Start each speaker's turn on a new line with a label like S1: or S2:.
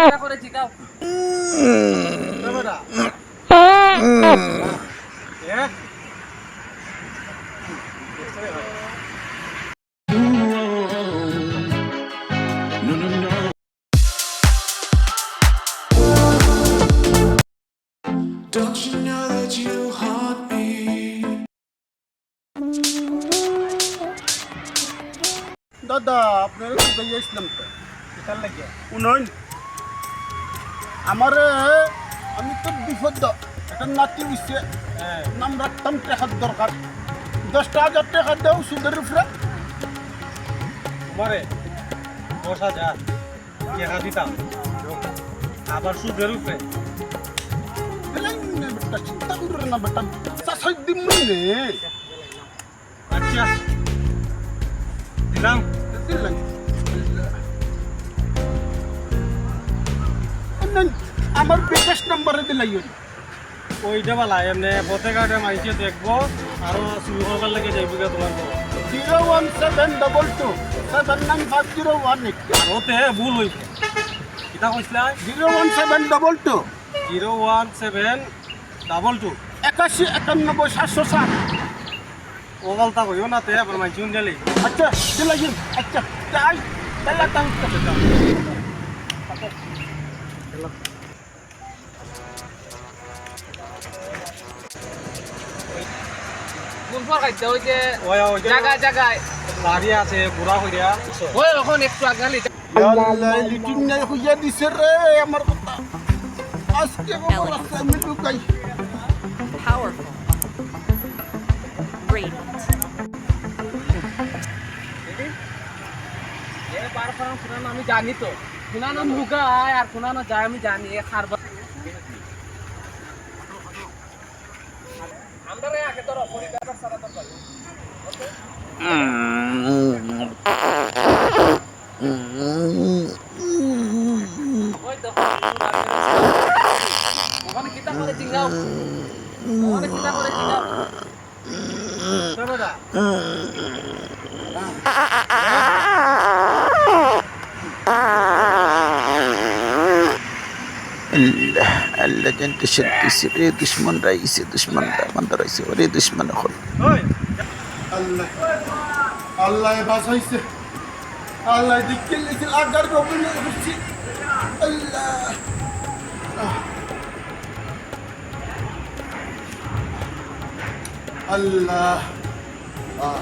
S1: কিতা করে জিগাও
S2: বেটা এ
S3: Don't you know that you haunt me?
S2: দাদা আপনার গাইয়া ইসলাম তো এটার লাগে উনন আমার আমি তো বিপদ। একটা নাতি উঠছে নাম রাখতাম টাকার দরকার। দশটা হাজার টাকা দেও সুদের উপরে।
S4: তোমারে দশ হাজার টাকা দিতাম। আবার সুদের উপরে।
S2: চিন্তা করে না বেটা। চাষাই দিম নে
S4: আচ্ছা। দিলাম।
S2: দিলাম আমার বিকাশ নাম্বারে দিলাই
S4: ওইটা বলা এমনি পত্রিকাটা মাইছে দেখব আরও চুরি করবার লাগে যাইব গিয়া তোমার।
S2: Zero one seven double two seven nine five zero one eight.
S4: আর ওতে ভুল হইছে। কিতা কইছিলা?
S2: Zero one seven double two.
S4: Zero one seven double two.
S2: একাশি একানব্বই সাতশো সাত।
S4: ও বলতা কইও না তে আবার মাইছি উন্ডালি
S2: আচ্ছা দিলাই আচ্ছা তাই তাহলে তাই
S1: কোন পর খাইতে ওই যে
S4: ওই ওই যে
S1: জায়গায় জায়গায়
S4: দাঁড়িয়ে আছে বুড়া হইয়া
S1: ওই ওখান একটু
S2: আল্লাহ লিটিন নাই হইয়া দিছে রে আমার কথা আজকে আমার রাস্তা আমি ঢুকাই
S5: powerful, radiant.
S1: এ বারবার শোনানো আমি জানি তো। শোনানো মুগায় আর শোনানো যায় আমি জানি খারবার ওখানে কিতা
S6: আল্লাহ আল্লাহ জানতে সত্যি রে দুশ্মন রাইছে দুশ্মন মন্দ রাইছে ওরে দুশ্মন হল
S2: আল্লাহ আল্লাহ আল্লাহ দিকে লিখে আগার রবিনে হচ্ছে আল্লাহ আল্লাহ আহ